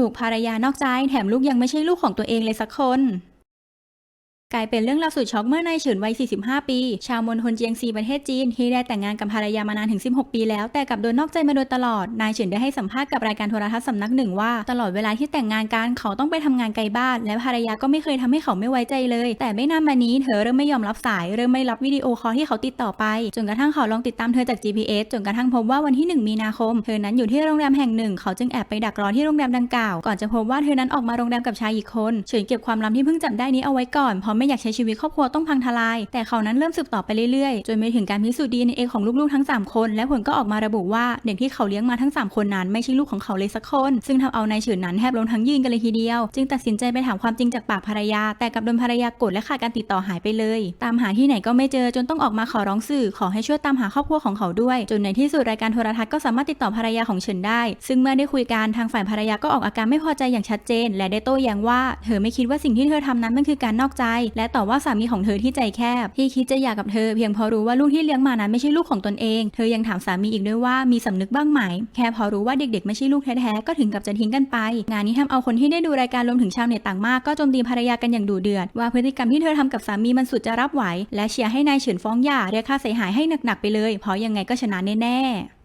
ถูกภรรยานอกใจแถมลูกยังไม่ใช่ลูกของตัวเองเลยสักคน กลายเป็นเรื่องราวสุดช็อกเมื่อนายเฉินวัย 45 ปี ชาวมณฑลเจียงซีประเทศจีน ที่ได้แต่งงานกับภรรยามานานถึง 16 ปีแล้ว แต่กลับโดนนอกใจมาโดยตลอด นายเฉินได้ให้สัมภาษณ์กับรายการโทรทัศน์สำนักหนึ่งว่า ตลอดเวลาที่แต่งงานกันเขาต้องไปทำงานไกลบ้าน และภรรยาก็ไม่เคยทำให้เขาไม่ไว้ใจเลย แต่ไม่นานมานี้เธอเริ่มไม่ยอมรับสาย เริ่มไม่รับวิดีโอคอลที่เขาติดต่อไป จนกระทั่งเขาลองติดตามเธอจาก GPS จนกระทั่งพบว่าวันที่ 1 มีนาคม เธอนั้นอยู่ที่โรงแรมแห่งหนึ่ง เขาจึงแอบไปดักรอที่โรงแรมดังกล่าว ก่อนจะพบว่าเธอนั้นออกมาโรงแรมกับชายอีกคน เฉินเก็บความลับที่เพิ่งจับได้นี้เอาไว้ก่อนเพราะไม่อยากใช้ชีวิตครอบครัวต้องพังทลาย แต่เขานั้นเริ่มสืบต่อไปเรื่อยๆ จนไปถึงการพิสูจน์ DNA ของลูกๆทั้ง 3 คน และผลก็ออกมาระบุว่าเด็กที่เขาเลี้ยงมาทั้ง 3 คนนั้นไม่ใช่ลูกของเขาเลยสักคน ซึ่งทำเอานายเฉินนั้นแทบล้มทั้งยืนกันเลยทีเดียว จึงตัดสินใจไปถามความจริงจากปากภรรยา แต่กลับโดนภรรยากรธและขาดการติดต่อหายไปเลย ตามหาที่ไหนก็ไม่เจอจนต้องออกมาขอร้องสื่อขอให้ช่วยตามหาครอบครัวของเขาด้วย จนในที่สุดรายการโทรทัศน์ก็สามารถติดต่อภรรยาของเฉินได้ ซึ่งเมื่อได้คุยกันทางฝ่ายภรรยาก็ออกอาการไม่พอใจอย่างชัดเจน และได้โต้แย้งว่าเธอไม่คิดว่าสิ่งที่เธอทำนั้นมันคือการนอกใจและต่อว่าสามีของเธอที่ใจแคบ ที่คิดจะหย่ากับเธอเพียงพราะรู้ว่าลูกที่เลี้ยงมานั้นไม่ใช่ลูกของตนเอง เธอยังถามสามีอีกด้วยว่ามีสำนึกบ้างไหม แค่พอรู้ว่าเด็กๆไม่ใช่ลูกแท้ๆก็ถึงกับจะทิ้งกันไป งานนี้ทำเอาคนที่ได้ดูรายการรวมถึงชาวเน็ตต่างมากก็โจมตีภรรยากันอย่างดุเดือด ว่าพฤติกรรมที่เธอทำกับสามีมันสุดจะรับไหว และเชียร์ให้นายเฉินฟ้องหย่าเรียกค่าเสียหายให้หนักๆไปเลย เพราะยังไงก็ชนะแน่ๆ